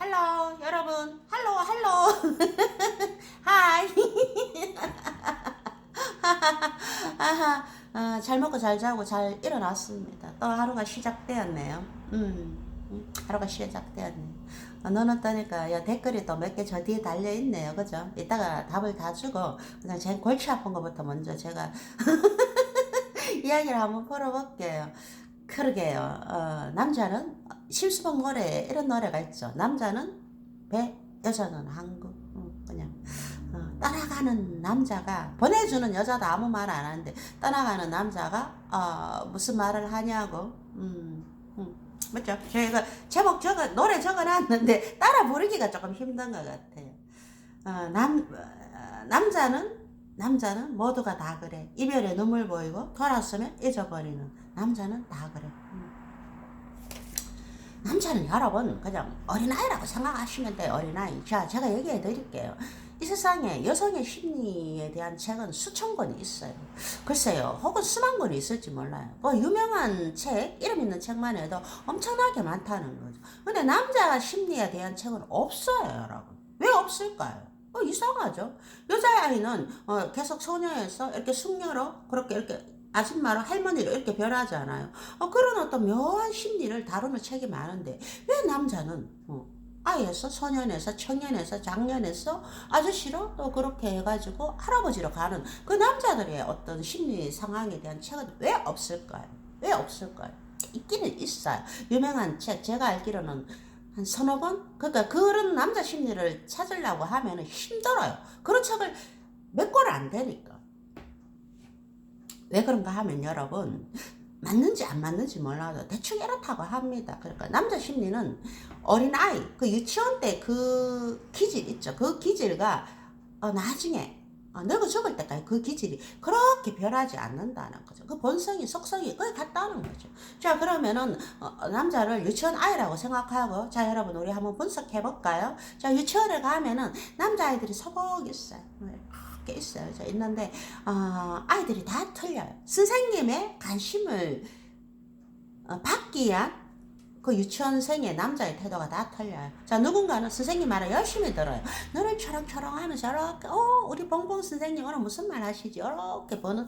할로 여러분. 할로 할로. 하이. 어, 잘 먹고 잘 자고 잘 일어났습니다. 또 하루가 시작되었네요. 음, 음, 하루가 시작되었네. 어, 떠니까 야, 댓글이 또 몇 개 저 뒤에 달려있네요. 그죠? 이따가 답을 다 주고 그냥 제 골치 아픈 것부터 먼저 제가 이야기를 한번 풀어볼게요. 그러게요. 어, 남자는 실수봉 노래 이런 노래가 있죠 남자는 배 여자는 한국 음, 그냥 어, 따라가는 남자가 보내주는 여자도 아무 말 안 하는데 떠나가는 남자가 어, 무슨 말을 하냐고 음, 음, 맞죠? 저희가 제목 적어 노래 적어놨는데 따라 부르기가 조금 힘든 것 같아요. 어, 남 어, 남자는 남자는 모두가 다 그래 이별에 눈물 보이고 돌아서면 잊어버리는 남자는 다 그래. 음. 남자는 여러분 그냥 어린아이라고 생각하시면 돼요 어린아이. 자 제가 얘기해 드릴게요. 이 세상에 여성의 심리에 대한 책은 수천 권이 있어요. 글쎄요 혹은 수만 권이 있을지 몰라요. 그 유명한 책 이름 있는 책만 해도 엄청나게 많다는 거죠. 근데 남자 심리에 대한 책은 없어요 여러분. 왜 없을까요? 어, 이상하죠. 여자아이는 어, 계속 소녀에서 이렇게 숙녀로 그렇게 이렇게 아줌마로 할머니로 이렇게 변하잖아요. 어, 그런 어떤 묘한 심리를 다루는 책이 많은데 왜 남자는 어, 아이에서 소년에서 청년에서 장년에서 아저씨로 또 그렇게 해가지고 할아버지로 가는 그 남자들의 어떤 심리 상황에 대한 책은 왜 없을까요? 왜 없을까요? 있기는 있어요. 유명한 책 제가 알기로는 한 서너 권? 그러니까 그런 남자 심리를 찾으려고 하면은 힘들어요. 그런 책을 몇 권을 안 되니까. 왜 그런가 하면 여러분 맞는지 안 맞는지 몰라도 대충 이렇다고 합니다. 그러니까 남자 심리는 어린 아이 그 유치원 때 그 기질 있죠. 그 기질과 어, 나중에 어, 늙어 죽을 때까지 그 기질이 그렇게 변하지 않는다는 거죠. 그 본성이 속성이 거의 같다는 거죠. 자 그러면은 어, 어, 남자를 유치원 아이라고 생각하고 자 여러분 우리 한번 분석해 볼까요? 자 유치원에 가면은 남자 아이들이 소복 있어요. 이렇게 있어요. 저 있는데 어, 아이들이 다 틀려요. 선생님의 관심을 어, 받기 위한 그 유치원생의 남자의 태도가 다 틀려요. 자, 누군가는 선생님 말을 열심히 들어요. 너를 초롱초롱 하면서 이렇게, 어, 우리 봉봉 선생님 오늘 무슨 말 하시지? 이렇게 보는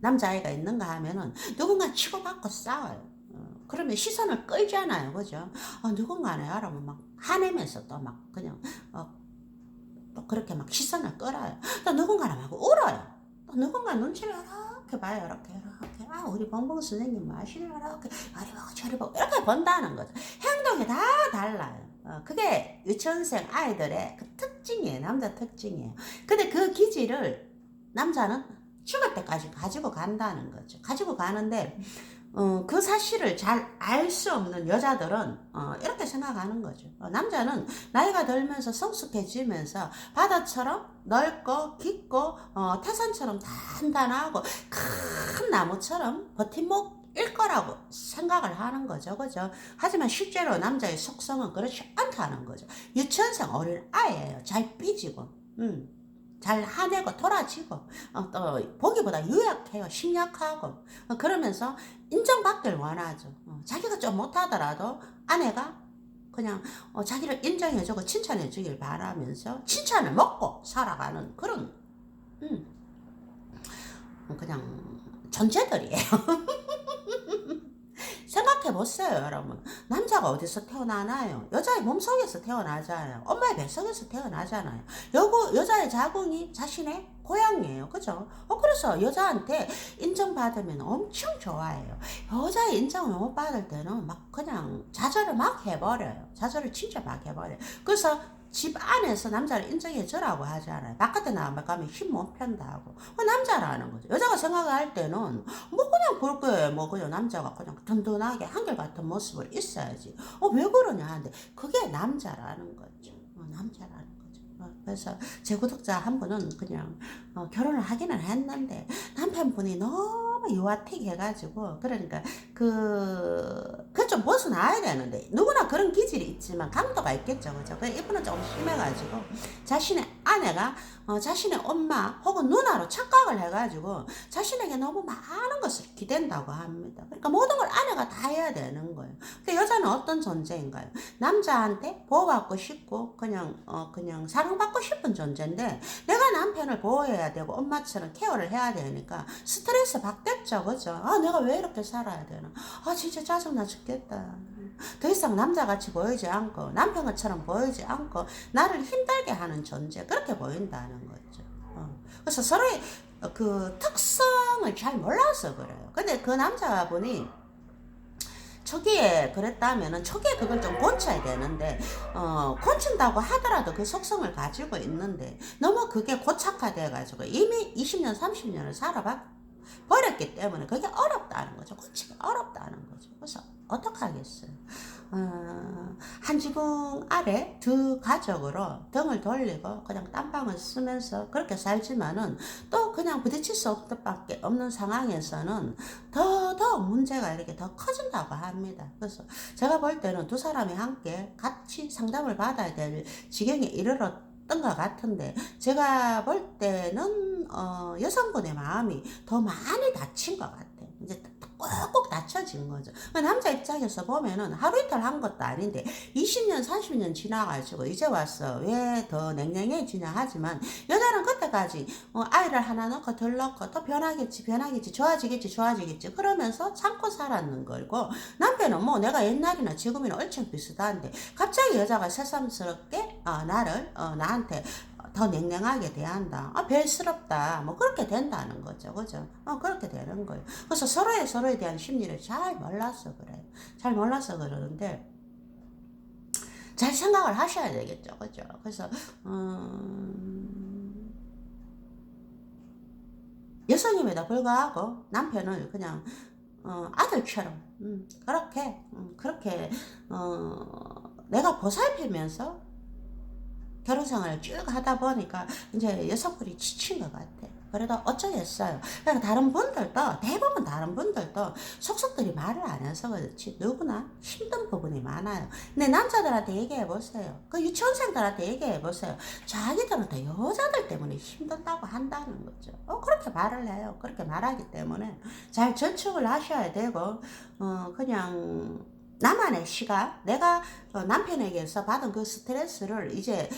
남자아이가 있는가 하면은 누군가 치고받고 싸워요. 어, 그러면 시선을 끌잖아요. 그죠? 어, 누군가는 여러분 막 화내면서 또 막 그냥, 어, 또 그렇게 막 시선을 끌어요. 또 누군가는 막 울어요. 또 누군가 눈치를 이렇게 봐요. 이렇게, 이렇게. 아, 우리 봉봉 선생님 마시를 이렇게, 아리 보고 저리 보고, 이렇게 본다는 거죠. 행동이 다 달라요. 어, 그게 유치원생 아이들의 그 특징이에요. 남자 특징이에요. 근데 그 기질을 남자는 죽을 때까지 가지고 간다는 거죠. 가지고 가는데, 어, 그 사실을 잘 알 수 없는 여자들은 어, 이렇게 생각하는 거죠. 어, 남자는 나이가 들면서 성숙해지면서 바다처럼 넓고 깊고 어, 태산처럼 단단하고 큰 나무처럼 버팀목 일 거라고 생각을 하는 거죠. 그죠? 하지만 실제로 남자의 속성은 그렇지 않다는 거죠. 유치원생 어린 아이예요. 잘 삐지고. 음. 잘 화내고 돌아지고 어, 또 보기보다 유약해요. 심약하고. 어, 그러면서 인정받길 원하죠. 어, 자기가 좀 못하더라도 아내가 그냥 어, 자기를 인정해주고 칭찬해주길 바라면서 칭찬을 먹고 살아가는 그런 음, 그냥 존재들이에요 생각해 보세요 여러분. 남자가 어디서 태어나나요? 여자의 몸속에서 태어나잖아요. 엄마의 뱃속에서 태어나잖아요. 여고, 여자의 자궁이 자신의 고향이에요. 그죠? 어, 그래서 여자한테 인정받으면 엄청 좋아해요. 여자의 인정을 못 받을 때는 막 그냥 좌절을 막 해버려요. 좌절을 진짜 막 해버려요. 그래서 집 안에서 남자를 인정해 주라고 하잖아요. 바깥에 나가면 힘 못 편다고. 그 남자라는 거죠. 여자가 생각할 때는 뭐 그냥 그렇게 뭐 그냥 남자가 그냥 든든하게 한결같은 모습을 있어야지. 어, 왜 그러냐 하는데 그게 남자라는 거죠. 어, 남자라는 거죠. 어, 그래서 제 구독자 한 분은 그냥 어, 결혼을 하기는 했는데 남편분이 너무 유아틱 해가지고 그러니까 그, 그 좀 벗어나야 되는데, 누구나 그런 기질이 있지만 강도가 있겠죠. 그죠? 그 이분은 조금 심해가지고, 자신의 아내가, 어, 자신의 엄마 혹은 누나로 착각을 해가지고, 자신에게 너무 많은 것을 기댄다고 합니다. 그러니까 모든 걸 아내가 다 해야 되는 거예요. 그 여자는 어떤 존재인가요? 남자한테 보호받고 싶고, 그냥, 어, 그냥 사랑받고 싶은 존재인데, 내가 남편을 보호해야 되고, 엄마처럼 케어를 해야 되니까, 스트레스 받 겠죠. 그죠? 아, 내가 왜 이렇게 살아야 되나? 아, 진짜 짜증나 죽겠다. 더 이상 남자같이 보이지 않고, 남편처럼 보이지 않고, 나를 힘들게 하는 존재, 그렇게 보인다는 거죠. 어. 그래서 서로의 그 특성을 잘 몰라서 그래요. 근데 그 남자분이 초기에 그랬다면은 초기에 그걸 좀 고쳐야 되는데 어 고친다고 하더라도 그 속성을 가지고 있는데 너무 그게 고착화돼 가지고 이미 20년 30년을 살아봤 버렸기 때문에 그게 어렵다는 거죠. 고치기 어렵다는 거죠. 그래서 어떡하겠어요? 어, 한 지붕 아래 두 가족으로 등을 돌리고 그냥 딴방을 쓰면서 그렇게 살지만은 또 그냥 부딪힐 수 없밖에 없는 상황에서는 더, 더 문제가 이렇게 더 커진다고 합니다. 그래서 제가 볼 때는 두 사람이 함께 같이 상담을 받아야 될 지경에 이르렀 던 것 같은데 제가 볼 때는 어, 여성분의 마음이 더 많이 다친 것 같아요. 이제 꼭꼭 다쳐진 거죠. 남자 입장에서 보면은 하루 이틀 한 것도 아닌데 20년, 30년 지나가지고 이제 와서 왜 더 냉랭해지냐 하지만 여자는 그때까지 어, 아이를 하나 넣고 덜 넣고 또 변하겠지, 변하겠지, 좋아지겠지, 좋아지겠지 그러면서 참고 살았는 거고 남편은 뭐 내가 옛날이나 지금이나 얼추 비슷한데 갑자기 여자가 새삼스럽게 어, 나를 어, 나한테 더 냉랭하게 대한다. 아, 별스럽다. 뭐, 그렇게 된다는 거죠. 그죠? 어, 그렇게 되는 거예요. 그래서 서로의 서로에 대한 심리를 잘 몰라서 그래요. 잘 몰라서 그러는데, 잘 생각을 하셔야 되겠죠. 그죠? 그래서, 음, 여성임에도 불구하고 남편을 그냥, 어, 아들처럼, 음, 그렇게, 음, 그렇게, 어, 내가 보살피면서 결혼 생활을 쭉 하다 보니까 이제 여성분이 지친 것 같아. 그래도 어쩌겠어요. 그러니까 다른 분들도, 대부분 다른 분들도 속속들이 말을 안 해서 그렇지. 누구나 힘든 부분이 많아요. 근데 남자들한테 얘기해 보세요. 그 유치원생들한테 얘기해 보세요. 자기들은 다 여자들 때문에 힘든다고 한다는 거죠. 어, 그렇게 말을 해요. 그렇게 말하기 때문에 잘 저축을 하셔야 되고, 어, 그냥 나만의 시각, 내가 어, 남편에게서 받은 그 스트레스를 이제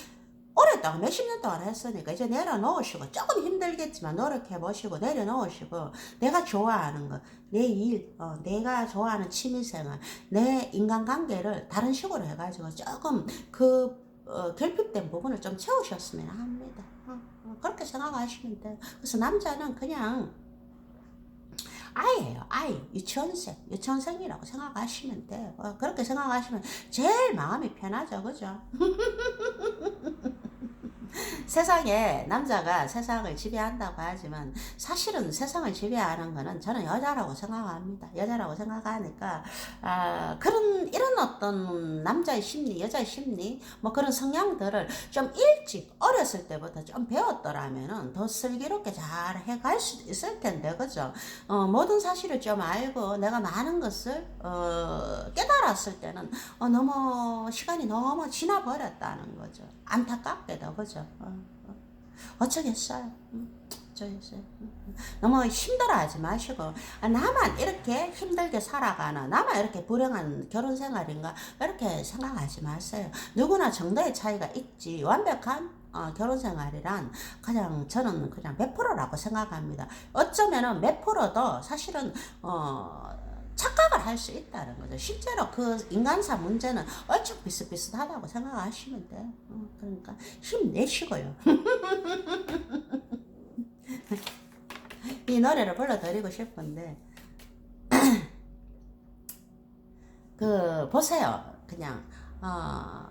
오랫동안 몇십 년 동안 했으니까 이제 내려놓으시고 조금 힘들겠지만 노력해 보시고 내려놓으시고 내가 좋아하는 거, 내 일, 어, 내가 좋아하는 취미생활, 내 인간관계를 다른 식으로 해가지고 조금 그 어, 결핍된 부분을 좀 채우셨으면 합니다. 어, 어, 그렇게 생각하시면 돼요. 그래서 남자는 그냥 아이예요, 아이. 유치원생, 유치원생이라고 생각하시면 돼요. 어, 그렇게 생각하시면 제일 마음이 편하죠, 그죠? 세상에 남자가 세상을 지배한다고 하지만 사실은 세상을 지배하는 거는 저는 여자라고 생각합니다. 여자라고 생각하니까 아, 그런 이런 어떤 남자의 심리, 여자의 심리 뭐 그런 성향들을 좀 일찍 어렸을 때부터 좀 배웠더라면은 더 슬기롭게 잘 해갈 수도 있을 텐데 그죠? 어, 모든 사실을 좀 알고 내가 많은 것을 어, 깨달았을 때는 어, 너무 시간이 너무 지나 버렸다는 거죠. 안타깝게도 그죠? 어, 어. 어쩌겠어요. 음, 어쩌겠어요. 음, 너무 힘들어하지 마시고 아, 나만 이렇게 힘들게 살아가나 나만 이렇게 불행한 결혼 생활인가 이렇게 생각하지 마세요. 누구나 정도의 차이가 있지 완벽한 어, 결혼 생활이란 그냥 저는 그냥 몇 프로라고 생각합니다. 어쩌면은 몇 프로도 사실은 어 할 수 있다는 거죠. 실제로 그 인간사 문제는 얼추 비슷비슷하다고 생각하시면 돼요. 어, 그러니까 힘내시고요. 이 노래를 불러드리고 싶은데 그 보세요. 그냥 어,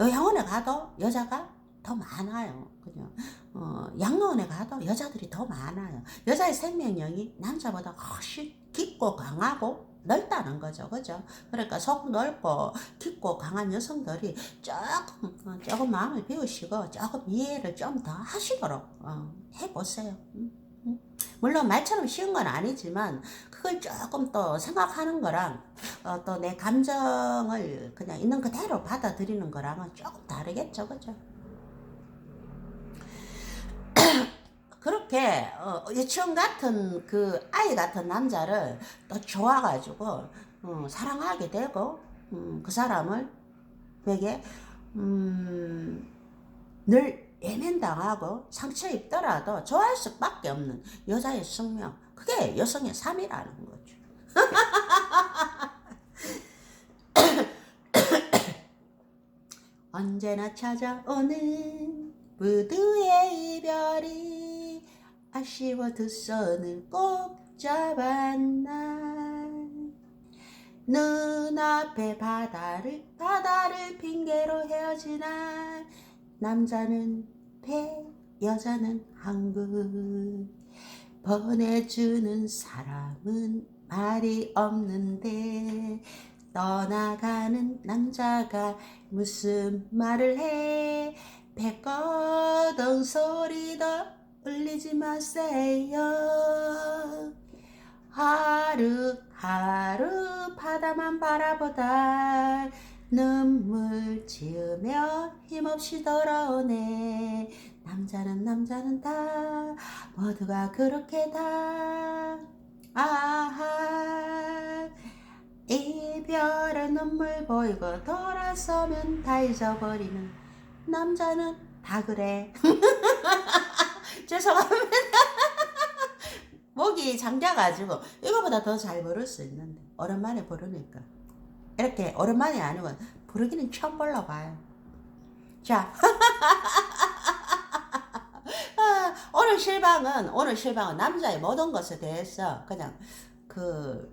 요양원에 가도 여자가 더 많아요. 그냥 어, 양로원에 가도 여자들이 더 많아요. 여자의 생명력이 남자보다 훨씬 깊고 강하고 넓다는 거죠. 그죠? 그러니까 속 넓고 깊고 강한 여성들이 조금, 어, 조금 마음을 비우시고 조금 이해를 좀 더 하시도록 어, 해보세요. 음. 응? 물론 말처럼 쉬운 건 아니지만 그걸 조금 또 생각하는 거랑 어, 또 내 감정을 그냥 있는 그대로 받아들이는 거랑은 조금 다르겠죠, 그죠? 그렇게 어, 유치원 같은 그 아이 같은 남자를 또 좋아가지고 어, 사랑하게 되고 음, 그 사람을 되게 음, 늘 예면당하고 상처 입더라도 좋아할 수밖에 없는 여자의 숙명 그게 여성의 삶이라는 거죠. 언제나 찾아오는 부두의 이별이 아쉬워 두 손을 꼭 잡았나? 눈앞에 바다를 바다를 핑계로 헤어진 날. 남자는 배 여자는 한국 보내주는 사람은 말이 없는데 떠나가는 남자가 무슨 말을 해? 배꺼던 소리도 울리지 마세요. 하루하루 바다만 바라보다 눈물 지으며 힘없이 돌아오네 남자는 남자는 다 모두가 그렇게 다. 아하. 이별의 눈물 보이고 돌아서면 다 잊어버리는 남자는 다 그래 죄송합니다. 목이 잠겨가지고 이거보다 더 잘 부를 수 있는데 오랜만에 부르니까. 이렇게 오랜만이 아니고 부르기는 처음 불러봐요. 자 아, 오늘 실방은 오늘 실방은 남자의 모든 것에 대해서 그냥 그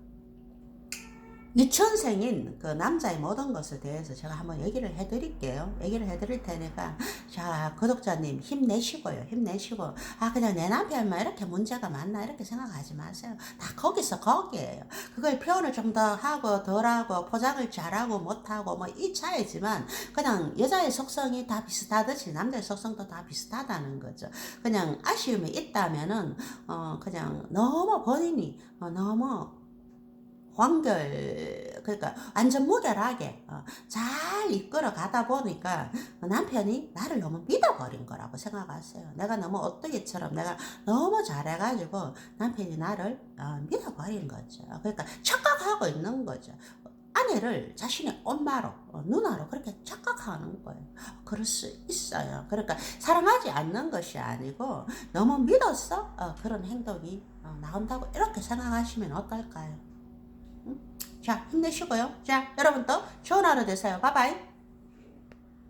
유치원생인 그 남자의 모든 것에 대해서 제가 한번 얘기를 해드릴게요. 얘기를 해드릴 테니까 자 구독자님 힘내시고요. 힘내시고 아 그냥 내 남편만 이렇게 문제가 많나 이렇게 생각하지 마세요. 다 거기서 거기에요. 그걸 표현을 좀 더 하고 덜하고 포장을 잘하고 못하고 뭐 이 차이지만 그냥 여자의 속성이 다 비슷하듯이 남자의 속성도 다 비슷하다는 거죠. 그냥 아쉬움이 있다면은 어 그냥 너무 본인이 어, 너무 완결 그러니까 완전 무결하게 어, 잘 이끌어 가다 보니까 남편이 나를 너무 믿어버린 거라고 생각하세요. 내가 너무 어떻게처럼 내가 너무 잘해가지고 남편이 나를 어, 믿어버린 거죠. 그러니까 착각하고 있는 거죠. 아내를 자신의 엄마로 어, 누나로 그렇게 착각하는 거예요. 그럴 수 있어요. 그러니까 사랑하지 않는 것이 아니고 너무 믿었어 어, 그런 행동이 어, 나온다고 이렇게 생각하시면 어떨까요? 자, 힘내시고요. 자, 여러분 또 좋은 하루 되세요. 바이바이.